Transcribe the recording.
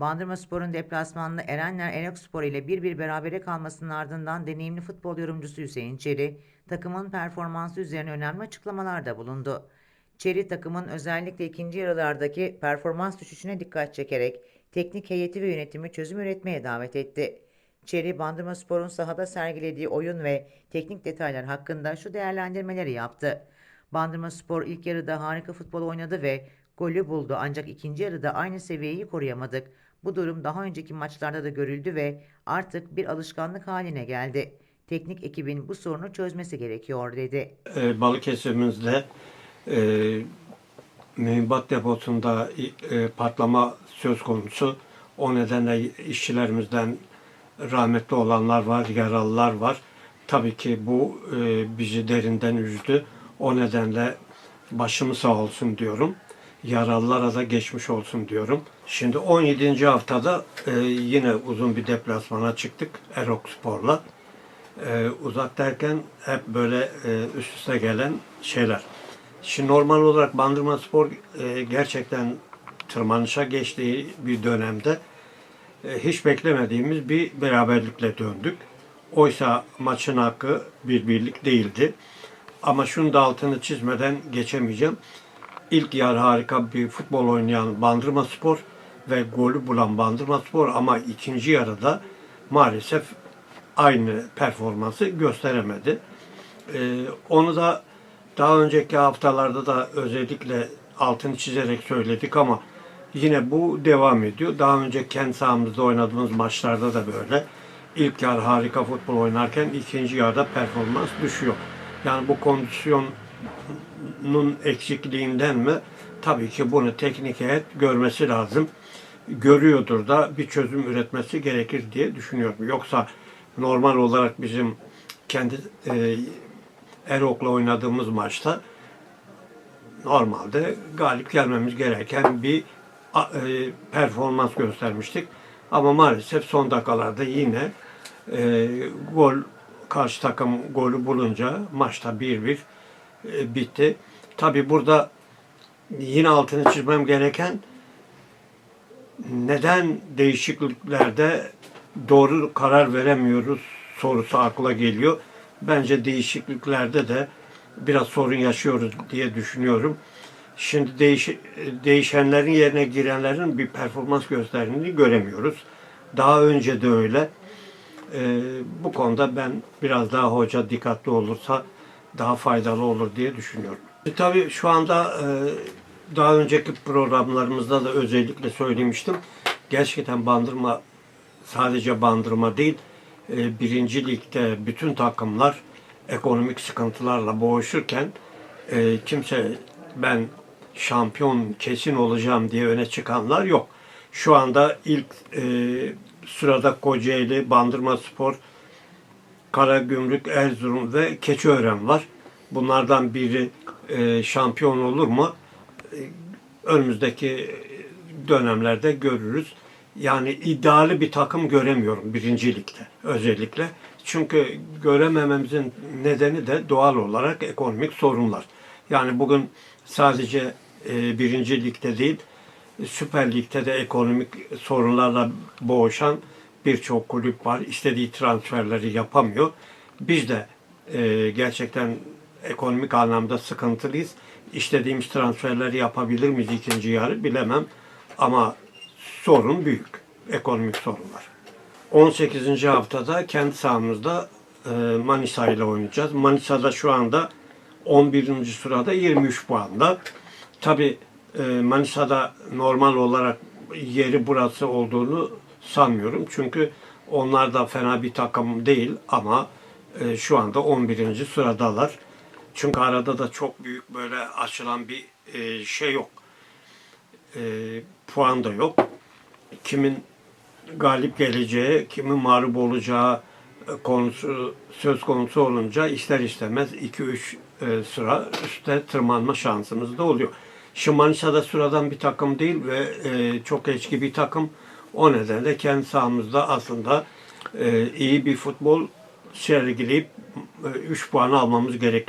Bandırmaspor'un deplasmanında Erenler Enokspor ile 1-1 berabere kalmasının ardından deneyimli futbol yorumcusu Hüseyin Çeri, takımın performansı üzerine önemli açıklamalarda bulundu. Çeri takımın özellikle ikinci yarılardaki performans düşüşüne dikkat çekerek teknik heyeti ve yönetimi çözüm üretmeye davet etti. Çeri, Bandırmaspor'un sahada sergilediği oyun ve teknik detaylar hakkında şu değerlendirmeleri yaptı. Bandırmaspor ilk yarıda harika futbol oynadı ve golü buldu ancak ikinci yarıda aynı seviyeyi koruyamadık. Bu durum daha önceki maçlarda da görüldü ve artık bir alışkanlık haline geldi. Teknik ekibin bu sorunu çözmesi gerekiyor dedi. e, Balıkesir'imizde e, mühimmat deposunda e, patlama söz konusu. O nedenle işçilerimizden rahmetli olanlar var, yaralılar var. Tabii ki bu e, bizi derinden üzdü. O nedenle başımız sağ olsun diyorum. Yaralılara da geçmiş olsun diyorum. Şimdi 17. haftada e, yine uzun bir deplasmana çıktık Erok Spor'la. Ee, uzak derken hep böyle e, üst üste gelen şeyler. Şimdi normal olarak Bandırma Spor e, gerçekten tırmanışa geçtiği bir dönemde e, hiç beklemediğimiz bir beraberlikle döndük. Oysa maçın hakkı bir birlik değildi. Ama şunu da altını çizmeden geçemeyeceğim. İlk yarı harika bir futbol oynayan Bandırma Spor ve golü bulan Bandırma Spor ama ikinci yarıda maalesef aynı performansı gösteremedi. Ee, onu da daha önceki haftalarda da özellikle altını çizerek söyledik ama yine bu devam ediyor. Daha önce kendi sahamızda oynadığımız maçlarda da böyle. İlk yarı harika futbol oynarken ikinci yarıda performans düşüyor. Yani bu kondisyonun eksikliğinden mi? Tabii ki bunu teknik heyet görmesi lazım. Görüyordur da bir çözüm üretmesi gerekir diye düşünüyorum. Yoksa normal olarak bizim kendi e, Erok'la oynadığımız maçta normalde galip gelmemiz gereken bir e, performans göstermiştik. Ama maalesef son dakikalarda yine e, gol karşı takım golü bulunca maçta 1-1 e, bitti. Tabi burada yine altını çizmem gereken neden değişikliklerde doğru karar veremiyoruz sorusu akla geliyor. Bence değişikliklerde de biraz sorun yaşıyoruz diye düşünüyorum. Şimdi değiş, değişenlerin yerine girenlerin bir performans gösterdiğini göremiyoruz. Daha önce de öyle. Ee, bu konuda ben biraz daha hoca dikkatli olursa daha faydalı olur diye düşünüyorum. E, tabii şu anda e, daha önceki programlarımızda da özellikle söylemiştim. Gerçekten bandırma sadece bandırma değil, e, birinci ligde bütün takımlar ekonomik sıkıntılarla boğuşurken e, kimse ben şampiyon kesin olacağım diye öne çıkanlar yok. Şu anda ilk e, sırada Kocaeli, Bandırma Spor, Karagümrük, Erzurum ve Keçiören var. Bunlardan biri e, şampiyon olur mu? E, önümüzdeki dönemlerde görürüz. Yani iddialı bir takım göremiyorum birinci ligde özellikle. Çünkü göremememizin nedeni de doğal olarak ekonomik sorunlar. Yani bugün sadece e, birinci değil, Süper Lig'de de ekonomik sorunlarla boğuşan birçok kulüp var. İstediği transferleri yapamıyor. Biz de e, gerçekten ekonomik anlamda sıkıntılıyız. İstediğimiz transferleri yapabilir miyiz ikinci yarı bilemem. Ama sorun büyük. Ekonomik sorunlar. 18. haftada kendi sahamızda e, Manisa ile oynayacağız. Manisa'da şu anda 11. sırada 23 puanda. Tabi Manisa'da normal olarak yeri burası olduğunu sanmıyorum. Çünkü onlar da fena bir takım değil ama e, şu anda 11. sıradalar. Çünkü arada da çok büyük böyle açılan bir e, şey yok. E, puan da yok. Kimin galip geleceği, kimin mağlup olacağı e, konusu söz konusu olunca ister istemez 2-3 e, sıra üste tırmanma şansımız da oluyor. Şimdi Manisa'da sıradan bir takım değil ve e, çok eski bir takım. O nedenle kendi sahamızda aslında e, iyi bir futbol sergileyip 3 puan almamız gerekiyor.